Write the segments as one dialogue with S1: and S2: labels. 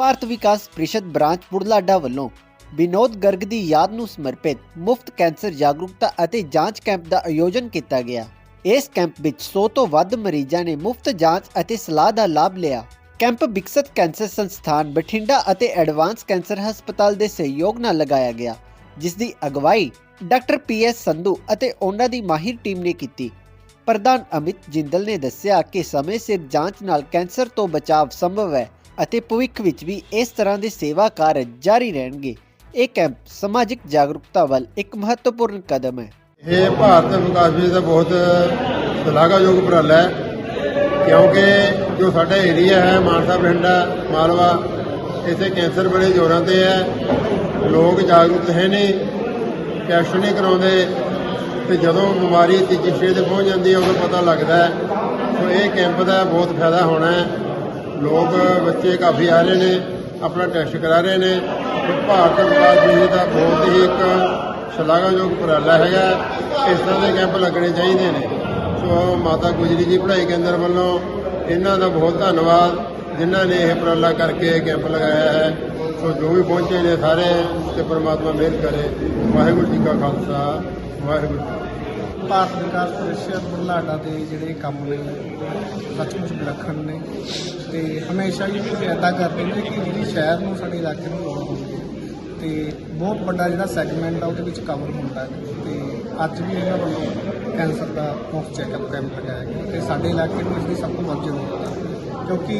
S1: Bharat Vikas Parishad branch Budhlada ਵੱਲੋਂ ਵਿਨੋਦ ਗਰਗ ਦੀ ਯਾਦ ਨੂੰ ਸਮਰਪਿਤ ਮੁਫਤ ਕੈਂਸਰ ਜਾਗਰੂਕਤਾ ਅਤੇ ਜਾਂਚ ਕੈਂਪ ਦਾ ਆਯੋਜਨ ਕੀਤਾ ਗਿਆ। ਇਸ ਕੈਂਪ ਵਿੱਚ 100 ਤੋਂ ਵੱਧ ਮਰੀਜ਼ਾਂ ਨੇ ਮੁਫਤ ਜਾਂਚ ਅਤੇ ਸਲਾਹ ਦਾ ਲਾਭ ਲਿਆ। ਕੈਂਪ ਵਿਕਸਤ ਕੈਂਸਰ ਸੰਸਥਾਨ ਬਠਿੰਡਾ ਅਤੇ ਐਡਵਾਂਸ ਕੈਂਸਰ ਹਸਪਤਾਲ ਦੇ ਸਹਿਯੋਗ ਨਾਲ ਲਗਾਇਆ ਗਿਆ, ਜਿਸ ਦੀ ਅਗਵਾਈ ਡਾਕਟਰ ਪੀ ਐਸ ਸੰਧੂ ਅਤੇ ਉਹਨਾਂ ਦੀ ਮਾਹਿਰ ਟੀਮ ਨੇ ਕੀਤੀ। ਪ੍ਰਧਾਨ ਅਮਿਤ ਜਿੰਦਲ ਨੇ ਦੱਸਿਆ ਕਿ ਸਮੇਂ ਸਿਰ ਜਾਂਚ ਨਾਲ ਕੈਂਸਰ ਤੋਂ ਬਚਾਅ ਸੰਭਵ ਹੈ। ਅਤੇ ਭਵਿੱਖ ਵਿੱਚ ਵੀ ਇਸ ਤਰ੍ਹਾਂ ਦੇ ਸੇਵਾ ਕਾਰਜ ਜਾਰੀ ਰਹਿਣਗੇ। ਇਹ ਕੈਂਪ ਸਮਾਜਿਕ ਜਾਗਰੂਕਤਾ ਵੱਲ ਇੱਕ ਮਹੱਤਵਪੂਰਨ ਕਦਮ ਹੈ।
S2: ਇਹ ਭਾਰਤ ਵਿਕਾਸ ਵਿੱਚ ਦਾ ਬਹੁਤ ਸ਼ਲਾਘਾਯੋਗ ਉਪਰਾਲਾ ਹੈ, ਕਿਉਂਕਿ ਜੋ ਸਾਡਾ ਏਰੀਆ ਹੈ ਮਾਨਸਾ ਬਠਿੰਡਾ, ਮਾਲਵਾ, ਇੱਥੇ ਕੈਂਸਰ ਬੜੇ ਜ਼ੋਰਾਂ ਤੇ ਹੈ, ਲੋਕ ਜਾਗਰੂਕ ਹੈ ਨਹੀਂ, ਟੈਸਟ ਨਹੀਂ ਕਰਾਉਂਦੇ, ਤੇ ਜਦੋਂ ਬਿਮਾਰੀ ਤੀਜੀ ਸਟੇਜ ਤੇ ਪਹੁੰਚ ਜਾਂਦੀ ਹੈ, ਉਦੋਂ ਪਤਾ ਲੱਗਦਾ ਹੈ। ਸੋ ਇਹ ਕੈਂਪ ਦਾ ਬਹੁਤ ਫਾਇਦਾ ਹੋਣਾ ਹੈ। ਲੋਕ ਬੱਚੇ ਕਾਫੀ ਆ ਰਹੇ ਨੇ, ਆਪਣਾ ਟੈਸਟ ਕਰਾ ਰਹੇ ਨੇ। ਭਾਰਤ ਵਿਕਾਸ ਜੀ ਦਾ ਬਹੁਤ ਹੀ ਇੱਕ ਸ਼ਲਾਘਾਯੋਗ ਉਪਰਾਲਾ ਹੈਗਾ। ਇਸ ਤਰ੍ਹਾਂ ਦੇ ਕੈਂਪ ਲੱਗਣੇ ਚਾਹੀਦੇ ਨੇ। ਸੋ ਮਾਤਾ ਗੁਜਰੀ ਜੀ ਪੜ੍ਹਾਈ ਕੇਂਦਰ ਵੱਲੋਂ ਇਹਨਾਂ ਦਾ ਬਹੁਤ ਧੰਨਵਾਦ, ਜਿਨ੍ਹਾਂ ਨੇ ਇਹ ਉਪਰਾਲਾ ਕਰਕੇ ਇਹ ਕੈਂਪ ਲਗਾਇਆ ਹੈ। ਸੋ ਜੋ ਵੀ ਪਹੁੰਚੇ ਨੇ ਸਾਰੇ, ਤੇ ਪਰਮਾਤਮਾ ਮਿਹਰ ਕਰੇ। ਵਾਹਿਗੁਰੂ ਜੀ ਕਾ ਖਾਲਸਾ, ਵਾਹਿਗੁਰੂ ਜੀ
S3: ਭਾਰਤ ਵਿਕਾਸ ਪ੍ਰੀਸ਼ਦ ਬੁਢਲਾਡਾ ਦੇ ਜਿਹੜੇ ਕੰਮ ਨੇ, ਸੱਚਮੁੱਚ ਵਿਲੱਖਣ ਨੇ। ਤੇ ਹਮੇਸ਼ਾ ਹੀ ਇਹ ਇਦਾਂ ਕਰਦੇ ਨੇ ਕਿ ਜਿਹੜੀ ਸ਼ਹਿਰ ਨੂੰ, ਸਾਡੇ ਇਲਾਕੇ ਨੂੰ ਲੋੜ ਹੁੰਦੀ ਹੈ। ਤੇ ਬਹੁਤ ਵੱਡਾ ਜਿਹੜਾ ਸੈਗਮੈਂਟ ਆ, ਉਹਦੇ ਵਿੱਚ ਕਵਰ ਹੁੰਦਾ ਹੈ। ਤੇ ਅੱਜ ਵੀ ਇਹਨਾਂ ਵੱਲੋਂ ਕੈਂਸਰ ਦਾ ਮੁਫਤ ਚੈੱਕਅਪ ਕੈਂਪ ਲਗਾਇਆ ਗਿਆ। ਤੇ ਸਾਡੇ ਇਲਾਕੇ ਨੂੰ ਇਸ ਦੀ ਸਭ ਤੋਂ ਵੱਧ ਜ਼ਰੂਰਤ ਹੈ ਕਿਉਂਕਿ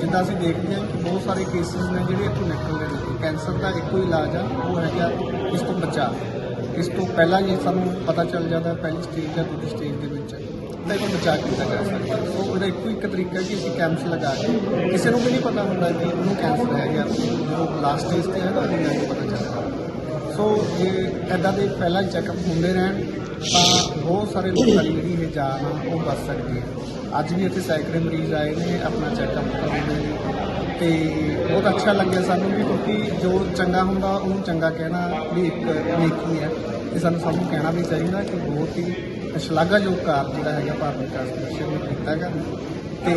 S3: ਜਿੱਦਾਂ ਅਸੀਂ ਦੇਖਦੇ ਹਾਂ ਕਿ ਬਹੁਤ ਸਾਰੇ ਕੇਸਿਸ ਨੇ ਜਿਹੜੇ ਇੱਥੋਂ ਨਿਕਲ ਰਹੇ ਨੇ। ਕੈਂਸਰ ਦਾ ਇੱਕੋ ਹੀ ਇਲਾਜ ਆ, ਉਹ ਹੈਗਾ ਇਸ ਤੋਂ ਬਚਾਅ। ਇਸ ਤੋਂ ਪਹਿਲਾਂ ਜੇ ਸਾਨੂੰ ਪਤਾ ਚੱਲ ਜਾਂਦਾ ਪਹਿਲੀ ਸਟੇਜ ਜਾਂ ਦੂਜੀ ਸਟੇਜ ਦੇ ਵਿੱਚ ਤਾਂ ਇਹ ਤੋਂ ਬਚਾਅ ਕੀਤਾ ਜਾ ਸਕਦਾ ਸੋ ਉਹਦਾ ਇੱਕੋ ਇੱਕ ਤਰੀਕਾ ਕਿ ਅਸੀਂ ਕੈਂਪਸ ਲਗਾ ਕੇ ਕਿਸੇ ਨੂੰ ਵੀ ਨਹੀਂ ਪਤਾ ਹੁੰਦਾ ਕਿ ਉਹਨੂੰ ਕੈਂਸਰ ਹੈ ਜਾਂ ਉਹ ਲਾਸਟ ਸਟੇਜ ਤੇ ਹੈ ਤਾਂ ਉਹਨੂੰ ਜਾ ਪਤਾ ਚੱਲਦਾ ਸੋ ਇਹ ਐਦਾਂ ਦੇ ਪਹਿਲਾਂ ਚੈੱਕਅਪ ਹੁੰਦੇ ਰਹਿਣ, ਤਾਂ ਬਹੁਤ ਸਾਰੇ ਲੋਕਾਂ ਦੀ ਜਿਹੜੀ ਇਹ ਜਾਨ ਆ, ਉਹ ਬਚ ਸਕਦੀ ਹੈ। ਅੱਜ ਵੀ ਇੱਥੇ ਸੈਂਕੜੇ ਮਰੀਜ਼ ਆਏ ਨੇ, ਆਪਣਾ ਚੈੱਕਅਪ ਕਰਾਉਂਦੇ ਨੇ ਤੇ ਬਹੁਤ ਅੱਛਾ ਲੱਗਿਆ ਸਾਨੂੰ ਵੀ ਕਿਉਂਕਿ ਜੋ ਚੰਗਾ ਹੁੰਦਾ ਉਹਨੂੰ ਚੰਗਾ ਕਹਿਣਾ ਵੀ ਇੱਕ ਨੇਕੀ ਹੈ ਤੇ ਸਾਨੂੰ ਸਭ ਨੂੰ ਕਹਿਣਾ ਵੀ ਚਾਹੀਦਾ ਕਿ ਬਹੁਤ ਹੀ ਸ਼ਲਾਘਾਯੋਗ ਕਾਰਜ ਜਿਹੜਾ ਹੈਗਾ ਭਾਰਤ ਵਿਕਾਸ ਮਿਸ਼ਨ ਨੇ ਕੀਤਾ ਹੈਗਾ। ਤੇ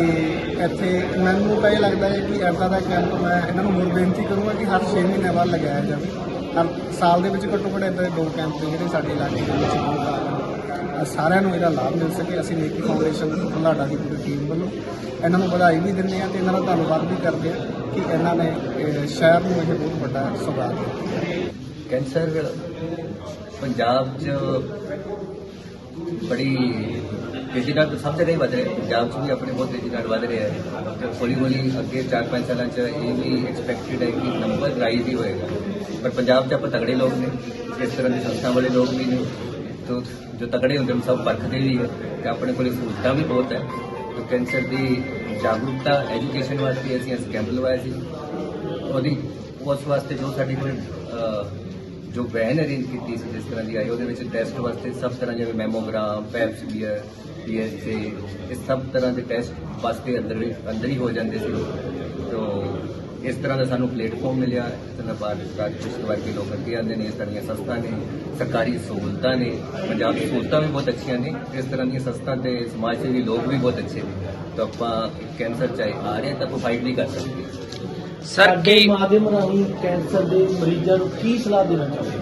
S3: ਇੱਥੇ ਮੈਨੂੰ ਤਾਂ ਇਹ ਲੱਗਦਾ ਹੈ ਕਿ ਇੱਦਾਂ ਦਾ ਕੈਂਪ ਮੈਂ ਇਹਨਾਂ ਨੂੰ ਹੋਰ ਬੇਨਤੀ ਕਰੂੰਗਾ ਕਿ ਹਰ 6 ਮਹੀਨੇ ਬਾਅਦ ਲਗਾਇਆ ਜਾਵੇ। ਹਰ ਸਾਲ ਦੇ ਵਿੱਚ ਘੱਟੋ ਘੱਟ ਇੱਦਾਂ ਦੇ ਦੋ ਕੈਂਪ ਜਿਹੜੇ ਸਾਡੇ ਇਲਾਕੇ ਦੇ ਵਿੱਚ ਬਹੁਤ ਆ ਸਾਰਿਆਂ ਨੂੰ ਇਹਦਾ ਲਾਭ ਮਿਲ ਸਕੇ। ਅਸੀਂ ਨੇਕੀ ਫਾਊਂਡੇਸ਼ਨ ਬੁਢਲਾਡਾ ਦੀ ਪੂਰੀ ਟੀਮ ਵੱਲੋਂ। ਇਹਨਾਂ ਨੂੰ ਵਧਾਈ ਵੀ ਦਿੰਦੇ ਹਾਂ ਤੇ ਇਹਨਾਂ ਦਾ ਧੰਨਵਾਦ ਵੀ ਕਰਦੇ ਹਾਂ ਕਿ ਇਹਨਾਂ ਨੇ ਇਹ ਸ਼ਹਿਰ ਨੂੰ ਇਹ ਬਹੁਤ ਵੱਡਾ ਸੁਭਾਅ
S4: ਕੈਂਸਰ ਪੰਜਾਬ 'ਚ ਬੜੀ ਤੇਜ਼ੀ ਨਾਲ ਸਭ ਜਗ੍ਹਾ ਹੀ ਵੱਧ ਰਿਹਾ। ਪੰਜਾਬ 'ਚ ਵੀ ਆਪਣੇ ਬਹੁਤ ਤੇਜ਼ੀ ਨਾਲ ਵੱਧ ਰਿਹਾ ਹੈ। ਤੇ ਹੌਲੀ ਹੌਲੀ ਅੱਗੇ 4-5 ਸਾਲਾਂ 'ਚ ਇਹ ਵੀ ਐਕਸਪੈਕਟਡ ਹੈ ਕਿ ਨੰਬਰ ਰਾਈਜ਼ ਹੀ ਹੋਏਗਾ। ਪਰ ਪੰਜਾਬ 'ਚ ਆਪਾਂ ਤਗੜੇ ਲੋਕ ਨੇ, ਇਸ ਤਰ੍ਹਾਂ ਦੀ ਸੰਸਥਾ ਵਾਲੇ ਲੋਕ ਵੀ ਨੇ। ਤੋ ਜੋ ਤਕੜੇ ਹੁੰਦੇ ਨੇ, ਸਭ ਪਰਖਦੇ ਵੀ ਹੈ ਤੇ ਆਪਣੇ ਕੋਲ ਸਹੂਲਤਾਂ ਵੀ ਬਹੁਤ ਹੈ ਤੇ ਕੈਂਸਰ ਦੀ ਜਾਗਰੂਕਤਾ ਐਜੂਕੇਸ਼ਨ ਵਾਸਤੇ ਅਸੀਂ ਇਸ ਕੈਂਪ ਲਵਾਇਆ ਸੀ। ਉਹਦੀ, ਉਸ ਵਾਸਤੇ ਜੋ ਸਾਡੇ ਕੋਲ ਜੋ ਵੈਨ ਅਰੇਂਜ ਕੀਤੀ ਸੀ, ਜਿਸ ਤਰ੍ਹਾਂ ਦੀ ਆਈ, ਉਹਦੇ ਵਿੱਚ ਟੈਸਟ ਵਾਸਤੇ ਸਭ ਤਰ੍ਹਾਂ ਜਿਵੇਂ ਮੈਮੋਗ੍ਰਾਮ ਪੈਪਸਮੀਅਰ ਪੀਐਸਏ ਇਹ ਸਭ ਤਰ੍ਹਾਂ ਦੇ ਟੈਸਟ ਵਾਸਤੇ ਅੰਦਰ ਅੰਦਰ ਹੀ ਹੋ ਜਾਂਦੇ ਸੀ। ਤੋ ਇਸ ਤਰ੍ਹਾਂ ਦਾ ਸਾਨੂੰ ਪਲੇਟਫਾਰਮ ਮਿਲਿਆ ਇਸ ਤਰ੍ਹਾਂ ਵਿਸ਼ਵ ਵਰਗੇ ਲੋਕ ਅੱਗੇ ਆਉਂਦੇ ਨੇ ਇਸ ਤਰ੍ਹਾਂ ਦੀਆਂ ਸੰਸਥਾ ਨੇ ਸਰਕਾਰੀ ਸਹੂਲਤਾਂ ਨੇ ਪੰਜਾਬ ਦੀ ਸਹੂਲਤਾਂ ਵੀ ਬਹੁਤ ਅੱਛੀਆਂ ਨੇ ਇਸ ਤਰ੍ਹਾਂ ਦੀਆਂ ਸੰਸਥਾ ਤੇ ਸਮਾਜ ਸੇਵੀ ਲੋਕ ਵੀ ਬਹੁਤ ਅੱਛੇ ਨੇ। ਤਾਂ ਆਪਾਂ ਕੈਂਸਰ ਚਾਹੇ ਆ ਰਿਹਾ ਤਾਂ ਆਪਾਂ ਫਾਈਟ ਨਹੀਂ ਕਰ ਸਕਦੇ।
S5: ਸਰ ਕੀ ਮਾਧਿਅਮ ਰਾਹੀਂ ਕੈਂਸਰ ਦੇ ਮਰੀਜ਼ਾਂ ਨੂੰ ਕੀ ਸਲਾਹ ਦੇਣਾ ਚਾਹੁੰਦੇ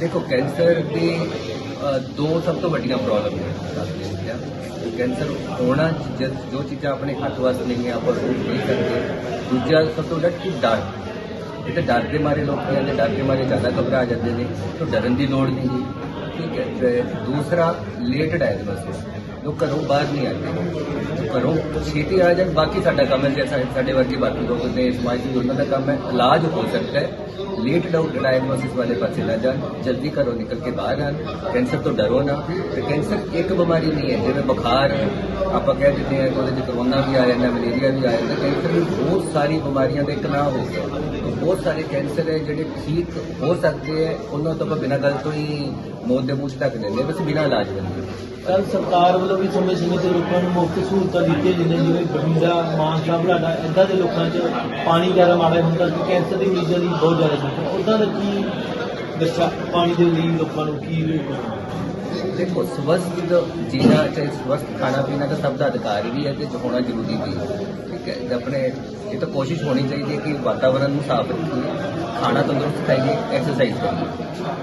S4: ਦੇਖੋ ਕੈਂਸਰ ਦੀ ਦੋ ਸਭ ਤੋਂ ਵੱਡੀਆਂ ਪ੍ਰੋਬਲਮ ਹੈ ਕੈਂਸਰ ਹੋਣਾ ਜੋ ਚੀਜ਼ਾਂ ਆਪਣੇ ਹੱਥ ਵਾਸਤੇ ਨਹੀਂ ਹੈ ਆਪਾਂ ਉਹ ਨਹੀਂ ਕਰਦੇ। ਦੂਜਾ ਸਭ ਤੋਂ ਵੱਡਾ ਕਿ ਡਰ। ਇਹ ਡਰ ਦੇ ਮਾਰੇ ਲੋਕ ਕੀ ਨੇ ਡਰ ਦੇ ਮਾਰੇ ਜ਼ਿਆਦਾ ਘਬਰਾ ਜਾਂਦੇ ਨੇ, ਤਾਂ ਡਰਨ ਦੀ ਲੋੜ ਨਹੀਂ। ਠੀਕ ਹੈ ਦੂਸਰਾ ਲੇਟ ਡਾਇਗਨੋਸਿਸ ਲੋਕ ਘਰੋਂ ਬਾਹਰ ਨਹੀਂ ਆਉਂਦੇ ਘਰੋਂ ਛੇਤੀ ਆ ਜਾਣ, ਬਾਕੀ ਸਾਡਾ ਕੰਮ ਹੈ ਜੈਸਾ ਸਾਡੇ ਵਰਗੇ ਬਾਕੀ ਲੋਕ ਨੇ, ਸਮਾਜ ਦੀ ਉਹਨਾਂ ਦਾ ਕੰਮ ਹੈ। ਇਲਾਜ ਹੋ ਸਕਦਾ ਹੈ। ਲੇਟ ਡਾਇਗਨੋਸਿਸ ਵਾਲੇ ਪਾਸੇ ਨਾ ਜਾਣ, ਜਲਦੀ ਘਰੋਂ ਨਿਕਲ ਕੇ ਬਾਹਰ ਆਣ। ਕੈਂਸਰ ਤੋਂ ਡਰੋ ਨਾ। ਤੇ ਕੈਂਸਰ ਇੱਕ ਬਿਮਾਰੀ ਨਹੀਂ ਹੈ, ਜਿਵੇਂ ਬੁਖਾਰ ਆਪਾਂ ਕਹਿ ਦਿੰਦੇ ਹਾਂ ਕਿ ਉਹਦੇ ਚ ਕਰੋਨਾ ਵੀ ਆ ਜਾਂਦਾ ਮਲੇਰੀਆ ਵੀ ਆ ਜਾਂਦਾ ਕੈਂਸਰ ਵੀ ਬਹੁਤ ਸਾਰੀ ਬਿਮਾਰੀਆਂ ਦੇ ਇੱਕ ਨਾਂ ਹੋ ਗਿਆ। ਬਹੁਤ ਸਾਰੇ ਕੈਂਸਰ ਹੈ, ਜਿਹੜੇ ਠੀਕ ਹੋ ਸਕਦੇ ਹੈ, ਉਹਨਾਂ ਤੋਂ ਆਪਾਂ ਬਿਨਾਂ ਗੱਲ ਤੋਂ ਹੀ ਮੌਤ ਦੇ ਮੂੰਹ ਤੱਕ ਲੈਂਦੇ ਬਸ ਬਿਨਾਂ ਇਲਾਜ ਬੰਦੇ
S5: ਸਰ ਸਰਕਾਰ ਵੱਲੋਂ ਵੀ ਸਮੇਂ ਸਮੇਂ ਤੇ ਲੋਕਾਂ ਨੂੰ ਮੁਫਤ ਸਹੂਲਤਾਂ ਦਿੱਤੀਆਂ ਜਾਂਦੀਆਂ ਜਿਵੇਂ ਬਠਿੰਡਾ ਮਾਨਸਾ ਬੁਢਲਾਡਾ ਇਦਾਂ ਦੇ ਲੋਕਾਂ 'ਚ ਪਾਣੀ ਜ਼ਿਆਦਾ ਮਾੜਾ ਹੁੰਦਾ ਕਿ ਕੈਂਸਰ ਦੇ ਮਰੀਜ਼ਾਂ ਦੀ ਬਹੁਤ ਜ਼ਿਆਦਾ ਸੰਖਿਆ। ਉਦਾਂ ਦਾ ਕੀ ਦੱਸਿਆ ਪਾਣੀ ਦੇ ਲਈ ਲੋਕਾਂ ਨੂੰ ਕੀ
S4: ਦੇਖੋ, ਸਵਸਥ ਜੀਣਾ, ਚਾਹੇ ਸਵਸਥ ਖਾਣਾ ਪੀਣਾ ਤਾਂ ਸਭ ਦਾ ਅਧਿਕਾਰ ਵੀ ਹੈ ਤੇ ਹੋਣਾ ਜ਼ਰੂਰੀ ਵੀ ਹੈ, ਠੀਕ ਹੈ? ਆਪਣੇ, ਇਹ ਤਾਂ ਕੋਸ਼ਿਸ਼ ਹੋਣੀ ਚਾਹੀਦੀ ਹੈ ਕਿ ਵਾਤਾਵਰਣ ਨੂੰ ਸਾਫ਼ ਰੱਖੀਏ। ਖਾਣਾ ਤੰਦਰੁਸਤ ਖਾਈਏ ਐਕਸਰਸਾਈਜ਼ ਕਰੀਏ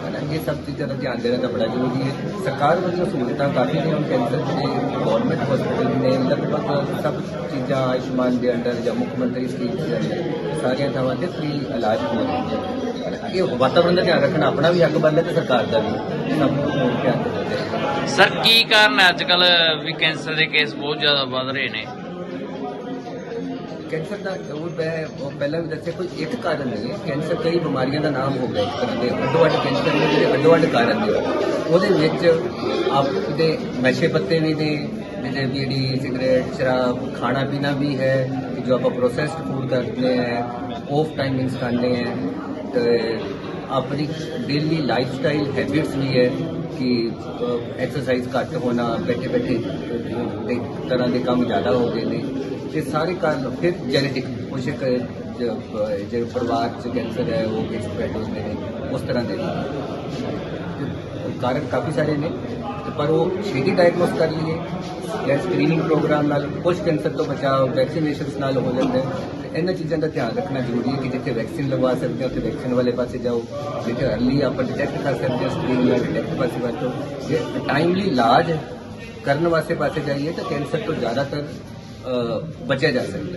S4: ਹੈ ਨਾ ਇਹ ਸਭ ਚੀਜ਼ਾਂ ਦਾ ਧਿਆਨ ਦੇਣਾ ਤਾਂ ਬੜਾ ਜ਼ਰੂਰੀ ਹੈ। ਸਰਕਾਰ ਵੱਲੋਂ ਸਹੂਲਤਾਂ ਕਾਫੀ ਨੇ, ਹੁਣ ਕੈਂਸਰ ਦੇ ਗਵਰਨਮੈਂਟ ਹਸਪੀਟਲ ਨੇ, ਲਗਭਗ ਸਭ ਚੀਜ਼ਾਂ ਆਯੁਸ਼ਮਾਨ ਦੇ ਅੰਡਰ ਜਾਂ ਮੁੱਖ ਮੰਤਰੀ ਸਕੀਮ ਦੇ ਅੰਡਰ ਸਾਰੀਆਂ ਥਾਵਾਂ ਤੇ ਫ੍ਰੀ ਇਲਾਜ ਹੋ। ਰਿਹਾ ਹੈ ਇਹ ਵਾਤਾਵਰਣ ਦਾ ਧਿਆਨ ਰੱਖਣਾ ਆਪਣਾ ਵੀ ਹੱਕ ਬਣਦਾ ਤੇ ਸਰਕਾਰ ਦਾ ਵੀ। ਸਭ ਨੂੰ
S6: ਸਰ ਕੀ ਕਾਰਨ ਹੈ ਅੱਜ ਕੱਲ ਵੀ ਕੈਂਸਰ ਦੇ ਕੇਸ ਬਹੁਤ ਜ਼ਿਆਦਾ ਵੱਧ ਰਹੇ ਨੇ?
S4: ਕੈਂਸਰ ਦਾ ਉਹ ਪਹਿਲਾਂ ਵੀ ਦੱਸਿਆ, ਕੋਈ ਇੱਕ ਕਾਰਨ ਨਹੀਂ ਹੈ। ਕੈਂਸਰ ਕਈ ਬਿਮਾਰੀਆਂ ਦਾ ਨਾਮ ਹੋ ਗਿਆ। ਕਰਦੇ ਅੱਡੋ ਅੱਡ ਕੈਂਸਰ ਨੇ, ਜਿਹੜੇ ਅੱਡੋ ਅੱਡ ਕਾਰਨ ਨੇ। ਉਹਦੇ ਵਿੱਚ ਆਪ ਦੇ ਨਸ਼ੇ ਪੱਤੇ ਵੀ ਨੇ ਜਿਹੜੇ ਬੀੜੀ ਸਿਗਰਟ ਸ਼ਰਾਬ, ਖਾਣਾ ਪੀਣਾ ਵੀ ਹੈ ਜੋ ਆਪਾਂ ਪ੍ਰੋਸੈਸਡ ਫੂਡ ਕਰਦੇ ਹੈ ਆਫ ਟਾਈਮਿੰਗਸ ਕਰਦੇ ਹੈ, ਤੇ ਆਪਣੀ ਡੇਲੀ ਲਾਈਫ ਸਟਾਈਲ ਹੈਬਿਟਸ ਵੀ ਹੈ। ਕਿ ਐਕਸਰਸਾਈਜ਼ ਘੱਟ ਹੋਣਾ, ਬੈਠੇ ਬੈਠੇ ਦੇ ਤਰ੍ਹਾਂ ਦੇ ਕੰਮ ਜ਼ਿਆਦਾ ਹੋ ਗਏ ਨੇ। ਤੇ ਸਾਰੇ ਕਾਰਨ, ਫਿਰ ਜੈਨੇਟਿਕ ਕੁਝ ਜਿਹੜੇ ਪਰਿਵਾਰ ਚ ਕੈਂਸਰ ਹੈ, ਉਹ ਕਿਸ ਸਪਰੈਡ ਹੁੰਦੇ ਨੇ, ਉਸ ਤਰ੍ਹਾਂ ਦੇ। ਕਾਰਨ ਕਾਫੀ ਸਾਰੇ ਨੇ। ਤੇ ਪਰ ਉਹ ਛੇਤੀ ਡਾਇਗਨੋਸ ਕਰ ਲਈਏ ਜਾਂ ਸਕਰੀਨਿੰਗ ਪ੍ਰੋਗਰਾਮ ਨਾਲ ਕੁਝ ਕੈਂਸਰ ਤੋਂ ਬਚਾਅ ਵੈਕਸੀਨੇਸ਼ਨਸ ਨਾਲ ਹੋ ਜਾਂਦਾ ਹੈ। ਇਹਨਾਂ ਚੀਜ਼ਾਂ ਦਾ ਧਿਆਨ ਰੱਖਣਾ ਜ਼ਰੂਰੀ ਹੈ ਕਿ ਜਿੱਥੇ ਵੈਕਸੀਨ ਲਗਵਾ ਸਕਦੇ ਹੋ, ਉੱਥੇ ਵੈਕਸੀਨ ਵਾਲੇ ਪਾਸੇ ਜਾਓ। ਜਿੱਥੇ ਅਰਲੀ ਆਪਾਂ ਡਿਟੈਕਟ ਕਰ ਸਕਦੇ ਹਾਂ ਸਕਰੀਨ ਨਾਲ ਡਿਟੈਕਟ ਪਾਸੇ ਵਰਤੋ ਜੇ ਟਾਈਮਲੀ ਇਲਾਜ ਕਰਨ ਵਾਸਤੇ ਪਾਸੇ ਜਾਈਏ ਤਾਂ ਕੈਂਸਰ ਤੋਂ ਜ਼ਿਆਦਾਤਰ ਬਚਿਆ ਜਾ ਸਕਦਾ ਹੈ।